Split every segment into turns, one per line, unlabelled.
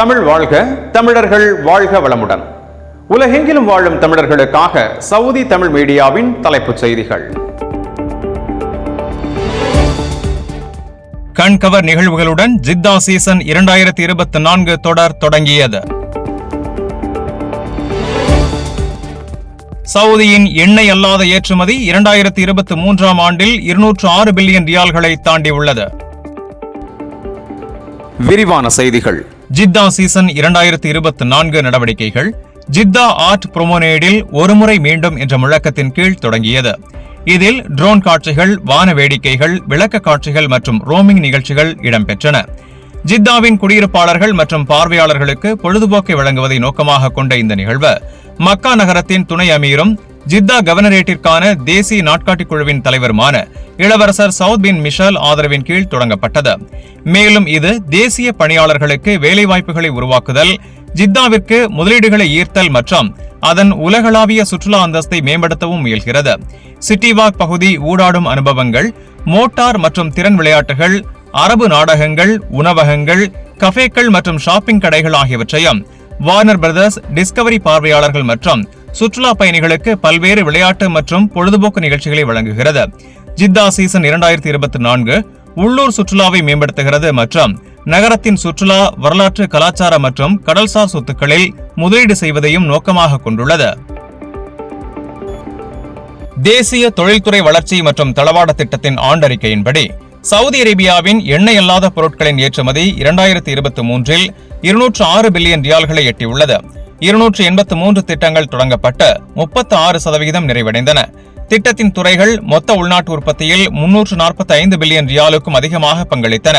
தமிழ் வாழ்க தமிழர்கள் வாழ்க வளமுடன். உலகெங்கிலும் வாழும் தமிழர்களுக்காக சவுதி தமிழ் மீடியாவின் தலைப்புச் செய்திகள்.
கண்கவர் நிகழ்வுகளுடன் ஜித்தா சீசன் இரண்டாயிரத்தி இருபத்தி நான்கு தொடர் தொடங்கியது. சவுதியின் எண்ணெய் அல்லாத ஏற்றுமதி இரண்டாயிரத்தி இருபத்தி மூன்றாம் ஆண்டில் இருநூற்று ஆறு பில்லியன் ரியால்களை தாண்டியுள்ளது.
விரிவான செய்திகள்.
ஜித்தா சீசன் இரண்டாயிரத்தி இருபத்தி நான்கு நடவடிக்கைகள் ஜித்தா ஆர்ட் புரோமோனேடில் ஒருமுறை மீண்டும் என்ற முழக்கத்தின் கீழ் தொடங்கியது. இதில் ட்ரோன் காட்சிகள் வான வேடிக்கைகள் விளக்க காட்சிகள் மற்றும் ரோமிங் நிகழ்ச்சிகள் இடம்பெற்றன. ஜித்தாவின் குடியிருப்பாளர்கள் மற்றும் பார்வையாளர்களுக்கு பொழுதுபோக்கை வழங்குவதை நோக்கமாக கொண்ட இந்த நிகழ்வு மக்கா நகரத்தின் துணை அமீரும் ஜித்தா கவர்னரேட்டிற்கான தேசிய நாட்காட்டி குழுவின் தலைவருமான இளவரசர் சவுத் பின் மிஷால் ஆதரவின் கீழ் தொடங்கப்பட்டது. மேலும் இது தேசிய பணியாளர்களுக்கு வேலைவாய்ப்புகளை உருவாக்குதல் ஜித்தாவிற்கு முதலீடுகளை ஈர்த்தல் மற்றும் அதன் உலகளாவிய சுற்றுலா அந்தஸ்தை மேம்படுத்தவும் முயல்கிறது. சிட்டிவாக் பகுதி ஊடாடும் அனுபவங்கள் மோட்டார் மற்றும் திறன் விளையாட்டுகள் அரபு நாடகங்கள் உணவகங்கள் கஃபேக்கள் மற்றும் ஷாப்பிங் கடைகள் ஆகியவற்றையும் வார்னர் பிரதர்ஸ் டிஸ்கவரி பார்வையாளர்கள் மற்றும் சுற்றுலா பயணிகளுக்கு பல்வேறு விளையாட்டு மற்றும் பொழுதுபோக்கு நிகழ்ச்சிகளை வழங்குகிறது. ஜித்தா சீசன் இரண்டாயிரத்தி இருபத்தி நான்கு உள்ளூர் சுற்றுலாவை மேம்படுத்துகிறது மற்றும் நகரத்தின் சுற்றுலா வரலாற்று கலாச்சார மற்றும் கடல்சார் சொத்துக்களில் முதலீடு செய்வதையும் நோக்கமாக கொண்டுள்ளது. தேசிய தொழில்துறை வளர்ச்சி மற்றும் தளவாட திட்டத்தின் ஆண்டறிக்கையின்படி சவுதி அரேபியாவின் எண்ணெய் அல்லாத பொருட்களின் ஏற்றுமதி இரண்டாயிரத்தி இருபத்தி மூன்றில் இருநூற்று ஆறு பில்லியன் ரியால்களை எட்டியுள்ளது. இருநூற்று எண்பத்து மூன்று திட்டங்கள் தொடங்கப்பட்டு முப்பத்து ஆறு சதவிகிதம் நிறைவடைந்தன. திட்டத்தின் துறைகள் மொத்த உள்நாட்டு உற்பத்தியில் முன்னூற்று நாற்பத்தி ஐந்து பில்லியன் ரியாலுக்கும் அதிகமாக பங்களித்தன.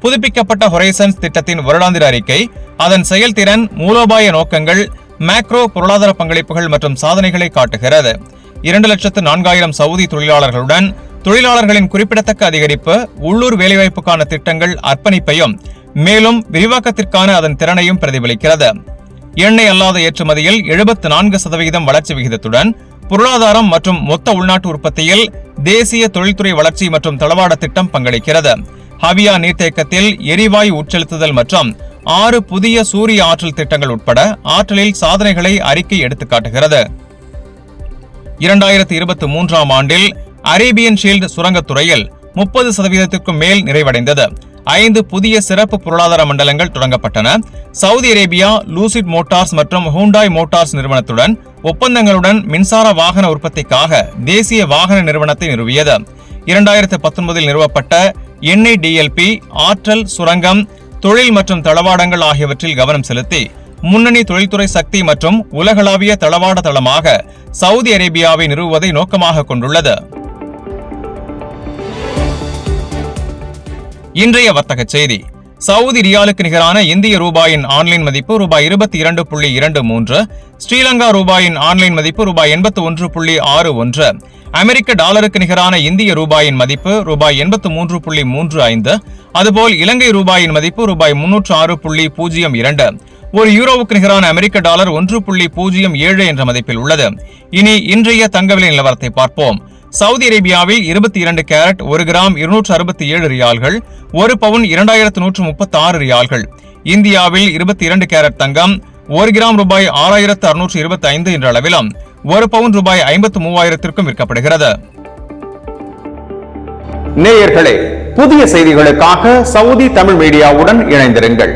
புதுப்பிக்கப்பட்ட ஹொரைசன்ஸ் திட்டத்தின் வருடாந்திர அறிக்கை அதன் செயல்திறன் மூலோபாய நோக்கங்கள் மேக்ரோ பொருளாதார பங்களிப்புகள் மற்றும் சாதனைகளை காட்டுகிறது. இரண்டு லட்சத்து நான்காயிரம் சவுதி தொழிலாளர்களுடன் தொழிலாளர்களின் குறிப்பிடத்தக்க அதிகரிப்பு உள்ளூர் வேலைவாய்ப்புக்கான திட்டங்கள் அர்ப்பணிப்பையும் மேலும் விரிவாக்கத்திற்கான அதன் திறனையும் பிரதிபலிக்கிறது. எண்ணெய் அல்லாத ஏற்றுமதியில் எழுபத்து நான்கு சதவிகிதம் வளர்ச்சி விகிதத்துடன் பொருளாதாரம் மற்றும் மொத்த உள்நாட்டு உற்பத்தியில் தேசிய தொழில்துறை வளர்ச்சி மற்றும் தளவாட திட்டம் பங்களிக்கிறது. ஹவியா நீர்த்தேக்கத்தில் எரிவாயு உட்செலுத்துதல் மற்றும் ஆறு புதிய சூரிய ஆற்றல் திட்டங்கள் உட்பட ஆற்றலில் சாதனைகளை அறிக்கை எடுத்துக்காட்டுகிறது. இரண்டாயிரத்தி இருபத்தி மூன்றாம் ஆண்டில் அரேபியன் ஷீல்டு சுரங்கத்துறையில் முப்பது சதவீதத்திற்கும் மேல் நிறைவடைந்தது. ஐந்து புதிய சிறப்பு பொருளாதார மண்டலங்கள் தொடங்கப்பட்டன. சவுதி அரேபியா லூசிட் மோட்டார்ஸ் மற்றும் ஹூண்டாய் மோட்டார்ஸ் நிறுவனத்துடன் ஒப்பந்தங்களுடன் மின்சார வாகன உற்பத்திக்காக தேசிய வாகன நிறுவனத்தை நிறுவியது. இரண்டாயிரத்து பத்தொன்பதில் நிறுவப்பட்ட எண்ணெய் டிஎல்பி ஆற்றல் சுரங்கம் தொழில் மற்றும் தளவாடங்கள் ஆகியவற்றில் கவனம் செலுத்தி முன்னணி தொழில்துறை சக்தி மற்றும் உலகளாவிய தளவாட தளமாக சவுதி அரேபியாவை நிறுவுவதை நோக்கமாக கொண்டுள்ளது. இன்றைய வர்த்தக செய்தி. சவுதி ரியாலுக்கு நிகரான இந்திய ரூபாயின் ஆன்லைன் மதிப்பு ரூபாய் இருபத்தி இரண்டு புள்ளி இரண்டு மூன்று ஸ்ரீலங்கா ரூபாயின் ஆன்லைன் மதிப்பு ரூபாய் எண்பத்து ஒன்று புள்ளி ஆறு ஒன்று அமெரிக்க டாலருக்கு நிகரான இந்திய ரூபாயின் மதிப்பு ரூபாய் எண்பத்து மூன்று புள்ளி மூன்று ஐந்து அதுபோல் இலங்கை ரூபாயின் மதிப்பு ரூபாய் முன்னூற்று ஆறு புள்ளி பூஜ்ஜியம் இரண்டு ஒரு யூரோவுக்கு நிகரான அமெரிக்க டாலர் ஒன்று புள்ளி பூஜ்ஜியம் ஏழு என்ற மதிப்பில் உள்ளது. இனி இன்றைய தங்க விலை நிலவரத்தை பார்ப்போம். சவுதி அரேபியாவில் இருபத்தி இரண்டு கேரட் ஒரு கிராம் இருநூற்று அறுபத்தி ஏழு ரியால்கள் ஒரு பவுன் இரண்டாயிரத்து நூற்று முப்பத்தி ஆறு ரியால்கள். இந்தியாவில் இருபத்தி இரண்டு கேரட் தங்கம் ஒரு கிராம் ரூபாய் ஆறாயிரத்து அறுநூற்று இருபத்தி ஐந்து என்ற அளவிலும் ஒரு பவுன் ரூபாய் ஐம்பத்து மூவாயிரத்திற்கும் விற்கப்படுகிறது.
நேயர்களே புதிய செய்திகளுக்காக சவுதி தமிழ் மீடியாவுடன் இணைந்திருங்கள்.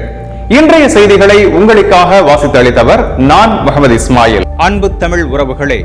இன்றைய செய்திகளை உங்களுக்காக வாசித்து அளித்தவர் நான் முகமது இஸ்மாயில். அன்பு தமிழ் உறவுகளே